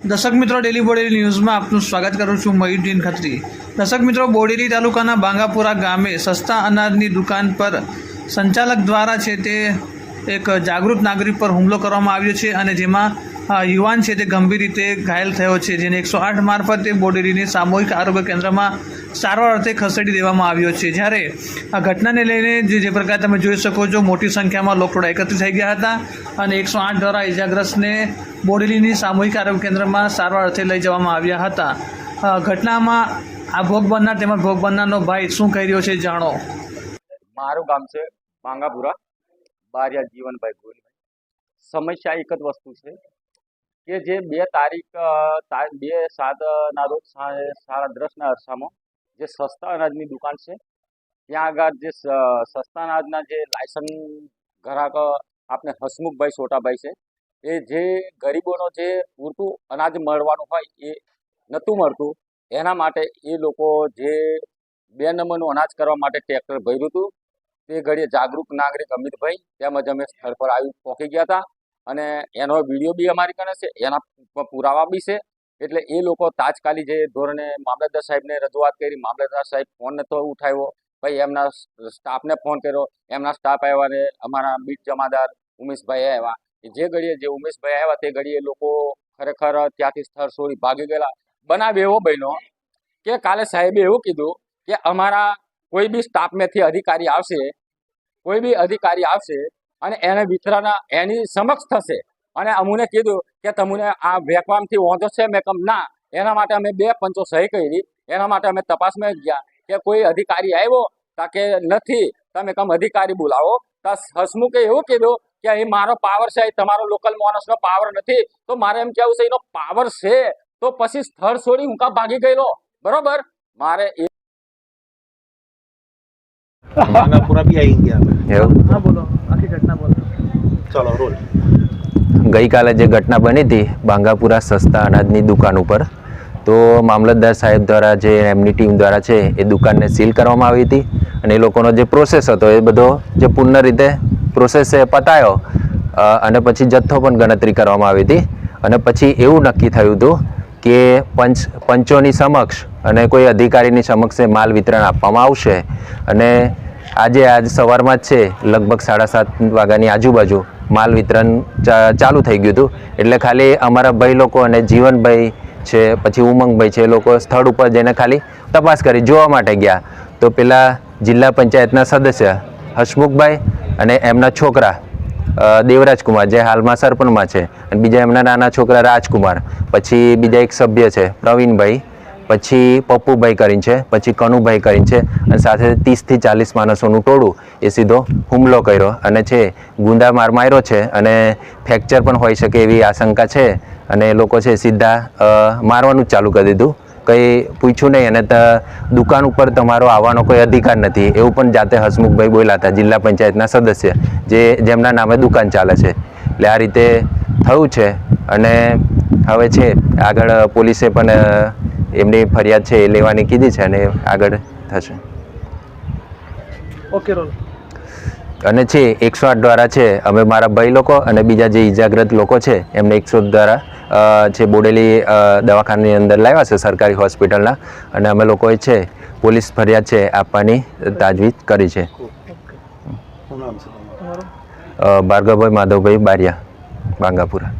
દર્શક મિત્રો, ડેલી બોડેલી ન્યૂઝમાં આપનું સ્વાગત કરું છું મયુદ્દીન ખત્રી. દર્શક મિત્રો, બોડેલી તાલુકાના બાંગાપુરા ગામે સસ્તા અનાજની દુકાન પર સંચાલક દ્વારા છે તે એક જાગૃત નાગરિક પર હુમલો કરવામાં આવ્યો છે અને જેમાં યુવાન છે તે ગંભીર રીતે ઘાયલ થયો છે, જેને એકસો આઠ મારફતે બોડેલીની સામૂહિક આરોગ્ય કેન્દ્રમાં સારવાર અર્થે ખસેડી દેવામાં આવ્યો છે. જ્યારે આ ઘટનાને લઈને જે જે પ્રકારે તમે જોઈ શકો છો, મોટી સંખ્યામાં લોકો એકત્રિત થઈ ગયા હતા અને એકસો આઠ દ્વારા ઇજાગ્રસ્તને બોડેલીની સામૂહિક આરોગ્ય કેન્દ્રમાં સારવાર અર્થે લઈ જવામાં આવ્યા હતા. ઘટનામાં આ ભોગ બનનાર તેમજ ભોગ બનનારનો ભાઈ શું કહી રહ્યો છે જાણો. મારું ગામ છે માંગાપુરા બારિયા જીવનભાઈ ગોહિલભાઈ. સમસ્યા એક જ વસ્તુ છે કે જે બે તારીખ બે સાતના રોજ સાડા દસના અરસામાં જે સસ્તા અનાજની દુકાન છે, ત્યાં આગળ જે સસ્તા અનાજના જે લાયસન્સ ગ્રાહક આપણે હસમુખભાઈ છોટાભાઈ છે એ જે ગરીબોનો જે પૂરતું અનાજ મળવાનું હોય એ નહોતું મળતું, એના માટે એ લોકો જે બે નંબરનું અનાજ કરવા માટે ટ્રેક્ટર ભર્યું હતું. તે ઘડીએ જાગૃત નાગરિક અમિતભાઈ તેમજ અમે સ્થળ પર આવી પહોંચી ગયા હતા અને એનો વીડિયો બી અમારી કને છે, એના પુરાવા બી છે. એટલે એ લોકો તાજકાલી જે ધોરણે મામલતદાર સાહેબને રજૂઆત કરી, મામલતદાર સાહેબ ફોન નહોતો ઉઠાવ્યો, ભાઈ એમના સ્ટાફને ફોન કર્યો, એમના સ્ટાફ આવ્યા ને અમારા બીટ જમાદાર ઉમેશભાઈ આવ્યા. જે ઘડીએ જે ઉમેશભાઈ આવ્યા તે ઘડીએ લોકો ખરેખર ત્યાંથી સ્થળ છોડી ભાગી ગયેલા. બનાવ એવો બન્યો કે કાલે સાહેબે એવું કીધું કે અમારા કોઈ બી સ્ટાફમાંથી અધિકારી આવશે, કોઈ બી અધિકારી આવશે અને એને વિતરાના એની સમક્ષ થશે. અને અમુને કીધું કે તમને આ વેકવામથી વાંધો છે મેં કમ ના, એના માટે અમે બે પંચો સહી કરી, એના માટે અમે તપાસમાં ગયા કે કોઈ અધિકારી આવ્યો તા કે નથી, તમે કમ અધિકારી બોલાવો. તા હસમુખે એવું કીધું કે એ મારો પાવર છે એ તમારો લોકલ માણસનો પાવર નથી તો મારે એમ કેવું છે એનો પાવર છે? તો પછી સ્થળ છોડી હું કા ભાગી ગયેલો? બરોબર? મારે એ માનાપુરા બી આવી ગયા હા બોલો. આખી ઘટના બોલો. ચલો રોલ. ગઈકાલે જે ઘટના બની હતી બાંગાપુરા સસ્તા અનાજની દુકાન ઉપર તો મામલતદાર સાહેબ દ્વારા જે એમની ટીમ દ્વારા છે એ દુકાનને સીલ કરવામાં આવી હતી અને એ લોકોનો જે પ્રોસેસ હતો એ બધો જે પૂર્ણ રીતે પ્રોસેસ એ પતાયો અને પછી જથ્થો પણ ગણતરી કરવામાં આવી હતી. અને પછી એવું નક્કી થયું હતું કે પંચ, પંચોની સમક્ષ અને કોઈ અધિકારીની સમક્ષ માલ વિતરણ આપવામાં આવશે. અને આજે આજ સવારમાં જ છે, લગભગ સાડા સાત વાગ્યાની આજુબાજુ માલ વિતરણ ચાલુ થઈ ગયું હતું. એટલે ખાલી અમારા ભાઈ લોકો અને જીવનભાઈ છે, પછી ઉમંગભાઈ છે, એ લોકો સ્થળ ઉપર જઈને ખાલી તપાસ કરી, જોવા માટે ગયા. તો પેલા જિલ્લા પંચાયતના સદસ્ય હસમુખભાઈ અને એમના છોકરા દેવરાજકુમાર દેવરાજ કુમાર જે હાલમાં સરપંચમાં છે અને બીજા એમના નાના છોકરા રાજકુમાર, પછી બીજા એક સભ્ય છે પ્રવીણભાઈ, પછી પપ્પુભાઈ કરીને છે, પછી કનુભાઈ કરીને છે અને સાથે ત્રીસથી ચાલીસ માણસોનું ટોળું એ સીધો હુમલો કર્યો અને છે ગુંડા માર માર્યો છે અને ફ્રેક્ચર પણ હોઈ શકે એવી આશંકા છે અને લોકો છે સીધા મારવાનું જ ચાલુ કરી દીધું. કંઈ પૂછ્યું નહીં અને દુકાન ઉપર તમારો આવવાનો કોઈ અધિકાર નથી. એવું પણ જાતે હસમુખભાઈ બોલ્યા હતા, જિલ્લા પંચાયતના સદસ્ય, જે જેમના નામે દુકાન ચાલે છે. એટલે આ રીતે થયું છે અને હવે છે, આગળ પોલીસે પણ એમની ફરિયાદ છે એ લેવાની કીધી છે અને આગળ થશે. ઓકે રોલ અને છે એકસો આઠ દ્વારા છે અમે મારા ભાઈ લોકો અને બીજા જે ઇજાગ્રસ્ત લોકો છે એમને એકસો દ્વારા જે છે બોડેલી અ, દવાખાનાની અંદર લાવ્યા છે સરકારી હોસ્પિટલના. અને અમે લોકોએ છે પોલીસ ફરિયાદ છે આપવાની તાજવીજ કરી છે. ભાર્ગવભાઈ માધવભાઈ બારિયા બાંગાપુરા.